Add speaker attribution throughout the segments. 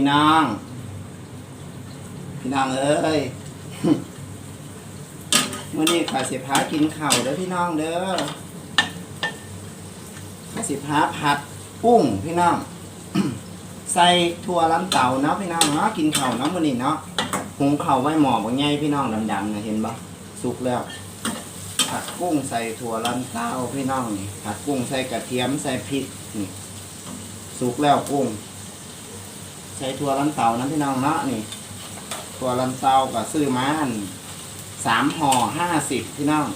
Speaker 1: พี่น้อง พี่น้องเอ้ยมื่อนี้ข้าสิพากินข้าเด้อพี่น้องเด้อข้าสิพาผัดกุ้งพี่น้อง ใส่ถั่วลันเต่าเนาะพี่น้องเนาะกินข้าเนาะมื่อนี้เนาะหุงข้าไว้หมอบ่ใหญ่พี่น้องดำๆนะเห็นปะสุกแล้วผัดกุ้งใส่ถั่วลันเต้าพี่น้องนี่ผัดกุ้งใส่กระเทียมใส่พริกนี่สุกแล้วกุ้ง ใช้ทัวรันเตาน้ำที่น้องเนาะนี่ทัวรันเตากับซื้อมาอันสามห่อห้าสิบที่น้อง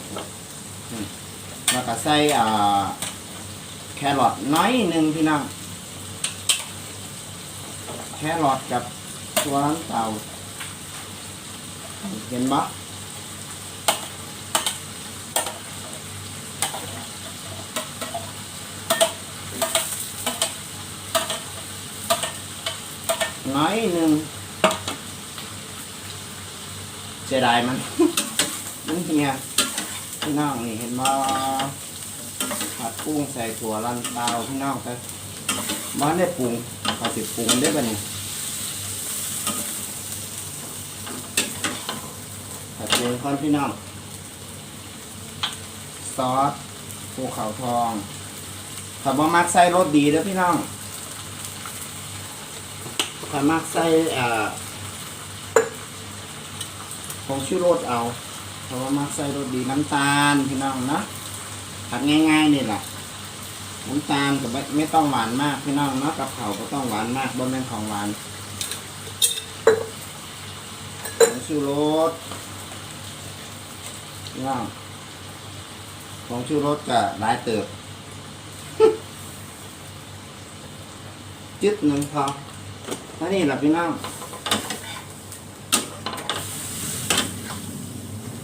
Speaker 1: แล้วก็ใส่อาแครอทน้อยหนึ่งพี่น้องแครอทกับตัวลันเตาเห็นปะ น้อยหนึ่งเสียดายมัน มันเฮียพี่น้องนี่เห็นบ่ผัดกุ้งใส่ถั่วลันเตาพี่น้องไปบ้านได้ปรุงขอสิปรุงได้ป่ะนี่ผัดปรุงก่อนพี่น้องซอสภูเขาทองถ้าบ่มักใส่รสดีเด้อพี่น้อง ถ้ามักใส่อ่าผงชูรสเอาเพราะว่ามักใส่รสดีน้ำตาลพี่น้องนะผัดง่ายๆนี่แหละน้ำตาลกับไม่ต้องหวานมากพี่น้องเนาะกับเผาก็ต้องหวานมากบนเป็นของหวานผงชูรสพี่น้องผงชูรสกับหลายเติบจึ๊ดห นึ่งพอแล้วนี่แหละพี่น้อง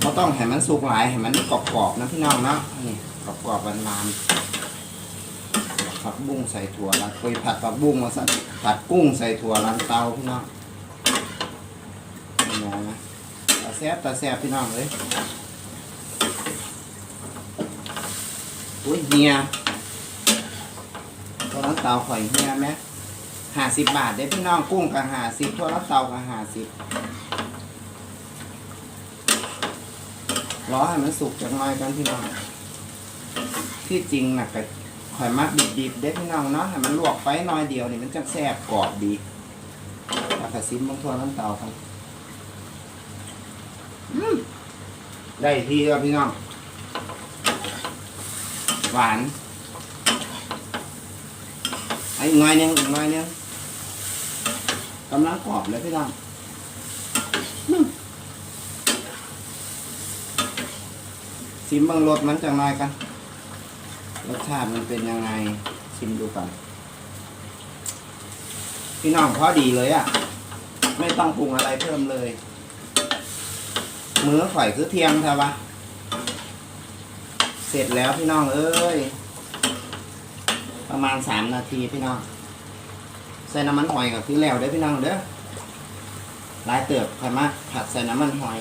Speaker 1: เราต้องให้มันสุกหลายให้มันกรอบๆนะพี่น้องนะนี่กรอบๆหวานๆผักบุ้งใส่ถั่วแล้วเคยผัดผักบุ้งมาสั่ผัดกุ้งใส่ถั่วลันเตาพี่น้องนี่นะตาแซบตาแซบพี่น้องเลยอุ้ยเฮียตัวลันเตาข่อยเฮียไหม ห้าสิบบาทเด้พี่น้องกุ้งกับห้าสิบทั่วรับเตากับห้าสิบรอให้มันสุกจังหน่อยกันพี่น้อง ที่จริงนะก็ข่อยมักดิบๆเด้พี่น้องเนาะให้มันลวกไฟน้อยเดียวนี่มันจะแซ่บกรอบดีแล้วก็ซิมบางทั่วน้ำเตาครับได้ทีแล้วพี่น้อง หวาน ไอ้หน่อยนึงอีกหน่อยนึงกำลังกรอบเลยพี่น้องชิมบางรสมันจังหน่อยกัน รสชาติมันเป็นยังไง ชิมดูก่อนพี่น้องพอดีเลยอะ่ะ ไม่ต้องปรุงอะไรเพิ่มเลยมือข่อยคือเทียมใช่ปะเสร็จแล้วพี่น้องเอ้ย ประมาณสามนาทีพี่น้อง ใส่น้ำมันหอยกับที่แล้วเด้พี่น้องเด้อหลายเติบค่อยมาผัดใส่น้ำมันหอย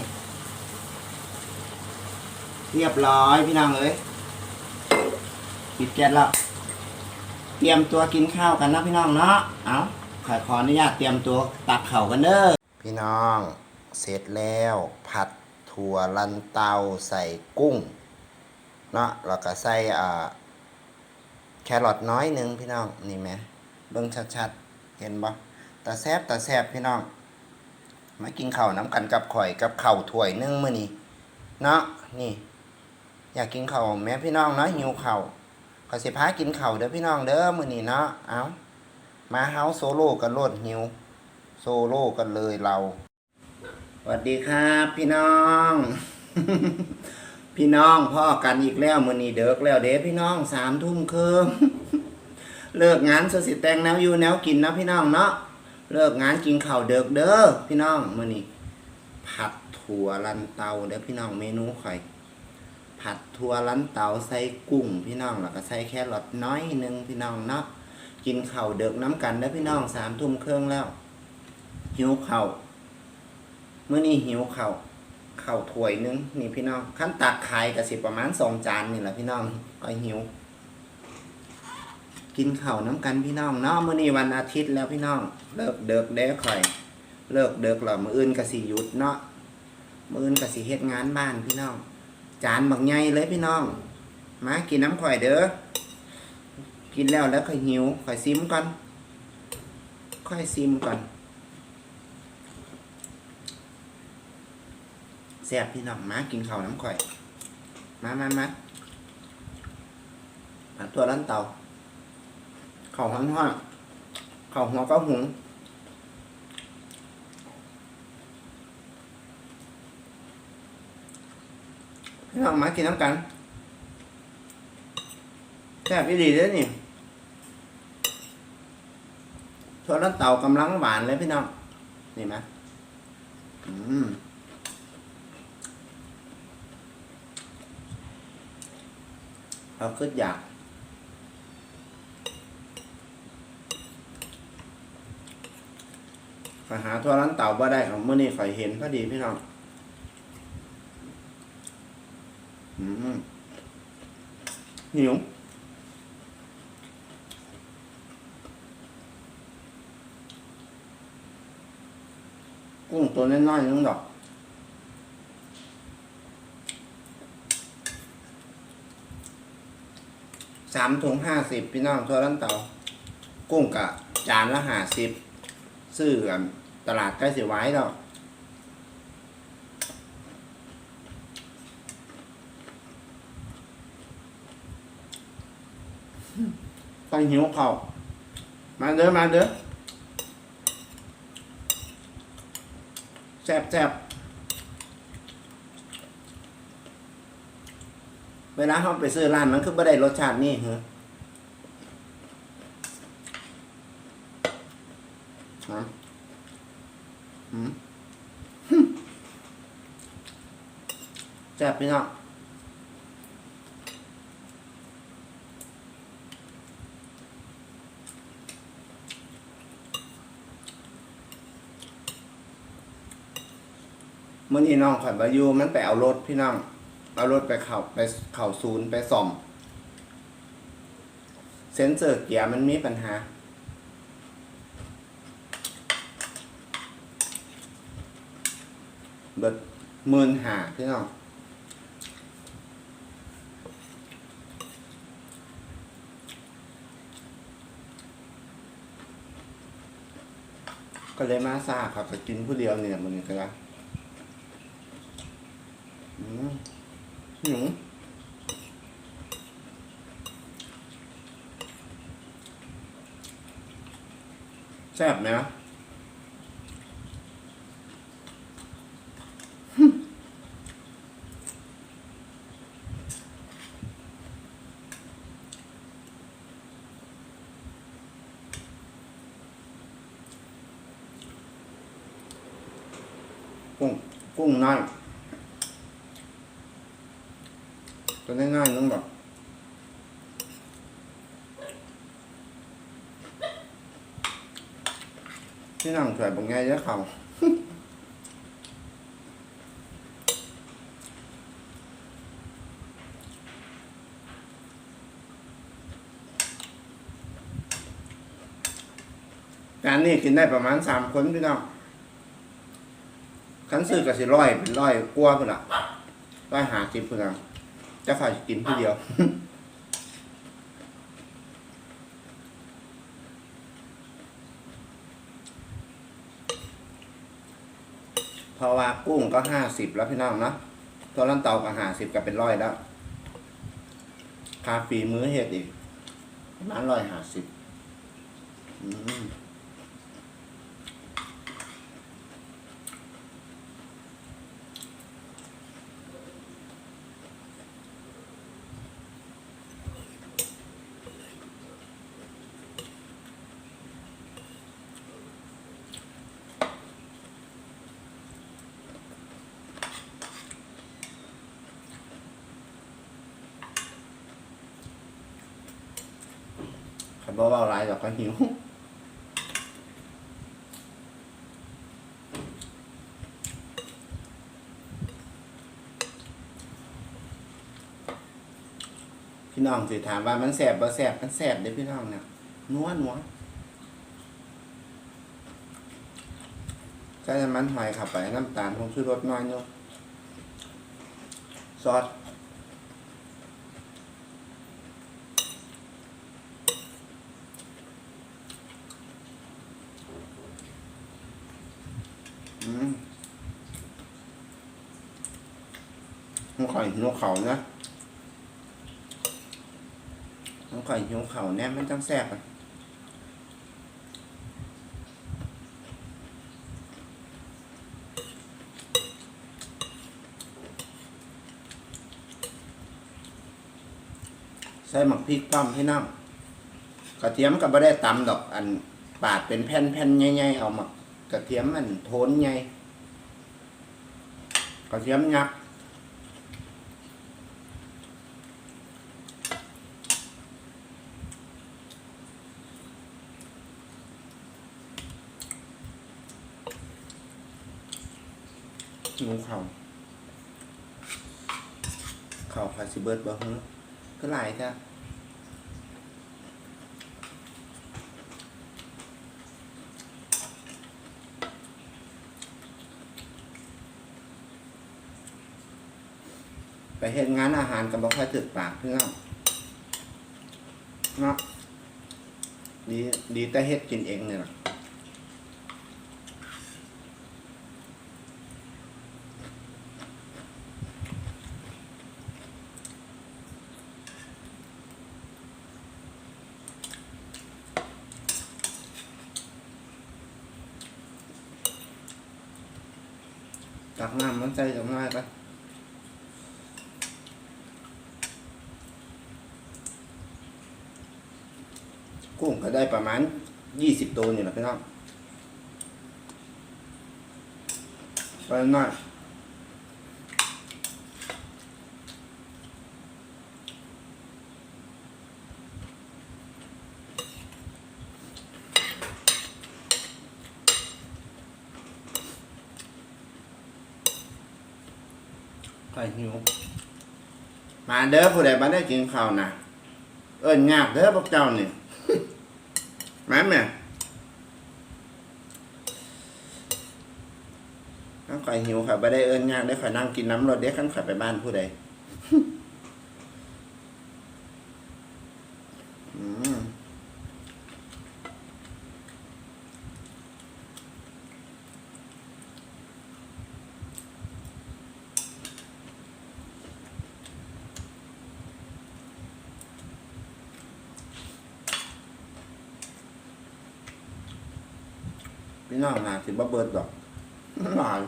Speaker 1: เรียบร้อยพี่น้องเอ้ยปิดแก๊สแล้วเตรียมตัวกินข้าวกันนะพี่น้องเนาะ เอาขอขออนุญาตเตรียมตัวตักเข่ากันเด้อ พี่น้อง เสร็จแล้ว ผัดถั่วลันเตาใส่กุ้ง เนาะ แล้วก็ใส่อ่า แครอทน้อยหนึ่งพี่น้องนี่ไหมเบิ่งชัดๆ เห็นบ่ตาแซบตาแซบพี่น้องมากินข้าวน้ำกันกับข่อยกับข้าวถ้วยหนึ่งมื้อนี้เนาะนี่ อยากกินข้าวแม่พี่น้องเนาะหิวข้าวก็สิพากินข้าวเด้อพี่น้องเด้อมื้อนี้เนาะเอามาเฮาโซโล่กันโลดหิว โซโล่กันเลยเราสวัสดีครับ พี่น้อง พี่น้องพ่อกันอีกแล้วมือนี้เด็กแล้วเด้พี่น้องสามทุ่มครึ่งเลิกงานสสิแตงแนวอยู่แนวกินนะพี่น้องเนาะเลิกงานกินข้าวเด็กเด้อพี่น้องมือนี้ผัดถั่วลันเตาเด้อพี่น้องเมนูไข่ผัดถั่วลันเตาใส่กุ้ง พี่น้องแล้วก็ใส่แครอทน้อยนึงพี่น้องเนาะกินข้าวเด็กน้ำกันเด้อพี่น้องสามทุ่มครึ่งแล้ว หิวข้าวมื้อนี้หิวข้าว ข้าวถ้วยนึงนี่พี่น้องขั้นตักขายก็สิประมาณสองจานนี่แหละพี่น้องก็หิว กินข้าวน้ำกันพี่น้องเนาะมื้อนี้วันอาทิตย์แล้วพี่น้อง เลิกเดิกเด้อข่อย เลิกเดิกแล้วมื้ออื่นก็สิหยุดเนาะมื้ออื่นก็สิเฮ็ดงานบ้านพี่น้อง จานบักใหญ่เลยพี่น้อง มากินน้ำข่อยเด้อกินแล้วแล้วค่อยหิวค่อยซิมก่อนค่อยซิมก่อน แซ่บพี่น้องมากินข้าวน้ำข่อย มามามาหาตัวร้านเตาข้าวห้อนห้อนข้าวหัวก็หุงพี่น้องมากินน้ำกันแซ่บพี่ดีเลยนี่ตัวร้านเตากำลังหวานเลยพี่น้องนี่ไหมอืม เราคิดอยากไปหาทัวร้านเต่าบ่ได้ของเมื่อนี้ข่อยเห็นพอดีพี่น้องอืมหิวกุ้งตัวน้อยๆนึงดอก สามถุงห้าสิบพี่น้องทั่วร้านเตากุ้งกะจานละห้าสิบซื้อกันตลาดใกล้สิไว้แล้วไปหิวเขามาเด้อมาเด้อแซ่บแซ่บ เวลาเขาไปซื้อร้านมันคือไม่ได้รสชาตินี่เหรอฮะหืมแซ่บพี่น้องมื่อนี้น้องขันบายูมันไปเอารถพี่น้อง เอารถไปเข่าไปเข่าศูนย์ไปซ่อม เซนเซอร์เกียร์มันมีปัญหา เบิดมื่นหาพี่น้องก็เลยมาซาครับจะกินผู้เดียวเนี่ยมันก็ได้อืม หิวแซ่บไหมนะกุ้งกุ้งน้อยตัวง่ายๆต้องแบบ ที่นั่งถอยบางไงเยอะเขาการนี้กินได้ประมาณสามคนพี่น้องขันซื้อกับสิร้อยเป็นร้อยกลัวาพุ่นละร้อยหาสิบพุ่นจะขายกินผู้เดียว เพราะว่ากุ้งก็ห้าสิบแล้วพี่น้องเนาะตัวลันเตาก็ห้าสิบก็เป็นร้อยแล้วคาฟีมื้อเห็ดอีกประมาณร้อยห้าสิบอืม บ่เบาไรเราก็หิวพี่น้องสิถามว่ามันแสบบ่แสบมันแสบเด้พี่น้องเนี่ยนัวนัวใส่น้ำมันหอยเข้าไปน้ำตาลผงชูรสน้อยเนาะซอสอืมหัว ไข่หัวเขานะหัวไข่หัวเขาแน่ไมันจังแซ่บอะใส่หมักพริกป้อมพี่น้องกระเทียมก็ไม่ได้ตำดอกอันปาดเป็นแผ่นๆใหญ่ๆเอาหมักกระเทียมมันโทนใหญ่กระเทียมยักษ์ งูเข่าเข่าพาสิเบิร์ดบ่ฮึก็หลายจ้ะไปเฮ็ดงานอาหารกับบ่ค่อยถึกปากเพื่อนเนาะดีดีแต่เฮ็ดกินเองเนี่ยล่ะกน้ำมันใส่ตรงน้อยไป กุ้งก็ได้ประมาณยี่สิบตัวนี่แหละพี่น้องไปน้อยไข่หิวมาเด้อผู้ใดมาได้กินข้าวนะเอิ้นยากเด้อพวกเจ้านี่ มาแม่ข้าข่อยหิวข่อยไม่ได้เอิ้นยากได้ข่อยนั่งกินน้ำรถเด็กขันข่อยไปบ้านผู้ใด อืม พี่น้องหาสิบ่เบิดดอกหลาย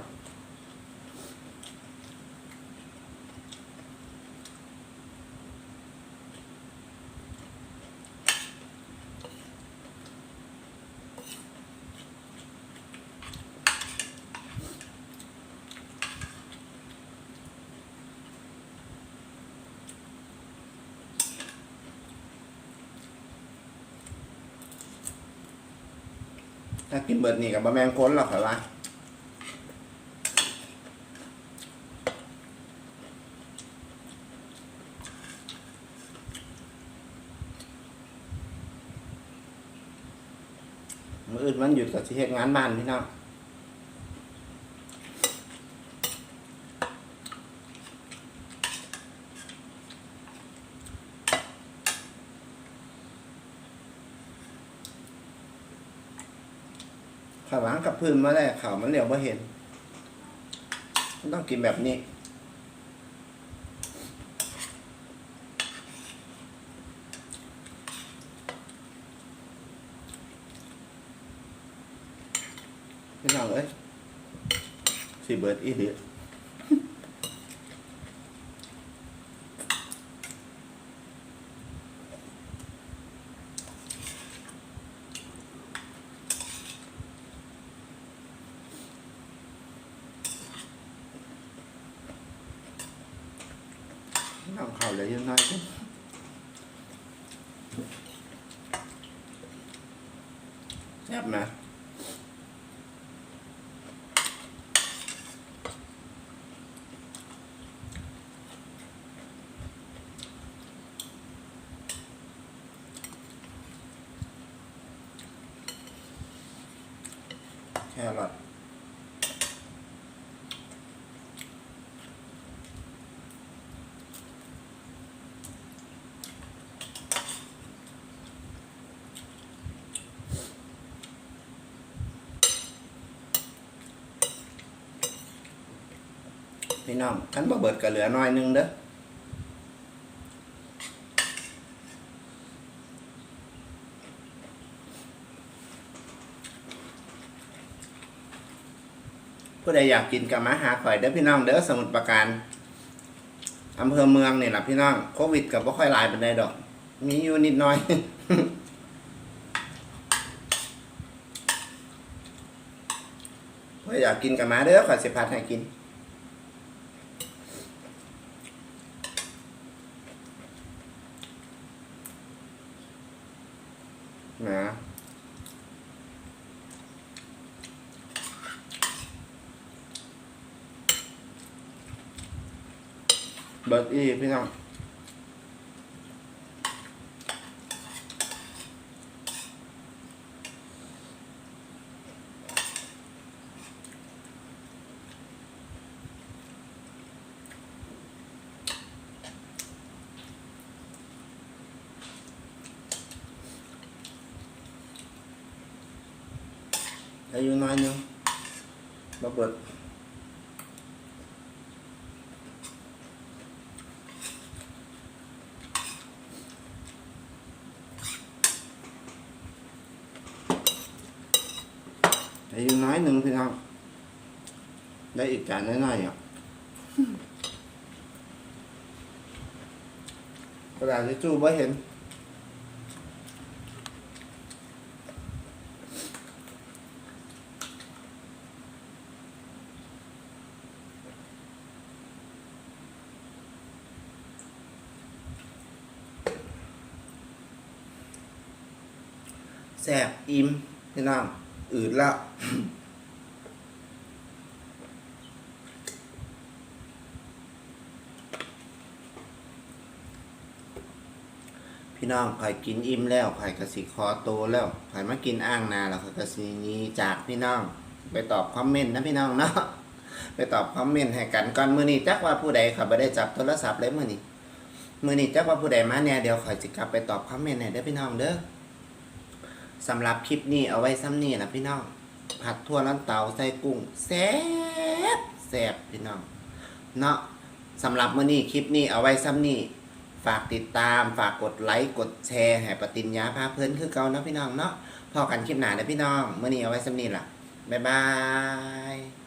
Speaker 1: เบิดนี่กับบะแมงค้นหรอกเหรอวะมืออื่นมันหยุดกับสิเหตุงานบ้านพี่น้องข้าวหวานกับ พื้นมาได้ข่าวมันเหลียวมาเห็นมันต้องกินแบบนี้พี่ต้องเอ้ยสีเบิร์ดอีหลีน้องเข่าเลยยังน้อยจัง แพี่น้องคันบ่เบิดก็เหลือน้อยนึงเด้อผู้ใดอยากกินกับมาหาข่อยเด้อพี่น้องเด้อสมุทรปราการอำเภอเมืองนี่แหละพี่น้องโควิดกับบ่ค่อยหลายเปานใดดอก มีอยู่นิดน่อยผู้ใดอยากกินกับมาเด้อข่อยสิพัดให้กิน นะเบิด อีพี่น้องอายุน้อยหนึงบ่เบิดอายุน้อยหนึ่งพี่น้องได้อีกจานน้อยๆอะกระดาษทิชชู่ บ่เห็นแซ่บอิ่มพี่น้องอืดแล้วพี่น้องข่อยกินอิ่มแล้วข่อยกระสิคอโตแล้วข่อยมากินอ่างนาแล้วข่อยกระสิหนี้จากพี่น้อง ไปตอบคอมเมนต์นะพี่น้องเนาะไปตอบคอมเมนต์ให้กันก่อนมือนี้จักว่าผู้ใดข่อยบ่ได้จับโทรศัพท์เลยมือนี้มือนี้จักว่าผู้ใดมาแหน่เดี๋ยวข่อยสิกลับไปตอบคอมเมนต์ให้เด้อพี่น้องเด้อ สำหรับคลิปนี้เอาไว้ซ้ำนี่นะพี่น้อง ผัดทั่วร้านเตาใส่กุ้งแซ่บแซ่บพี่น้อง เนาะสำหรับมื้อนี้คลิปนี้เอาไว้ซ้ำนี่ฝากติดตามฝากกดไลค์กดแชร์ให้ปฏิญญาพาเพลินคือเก่านะพี่น้องเนาะพอกันคลิปหน้าเด้อพี่น้องมื้อนี้เอาไว้ซ้ำนี่ล่ะบ๊ายบาย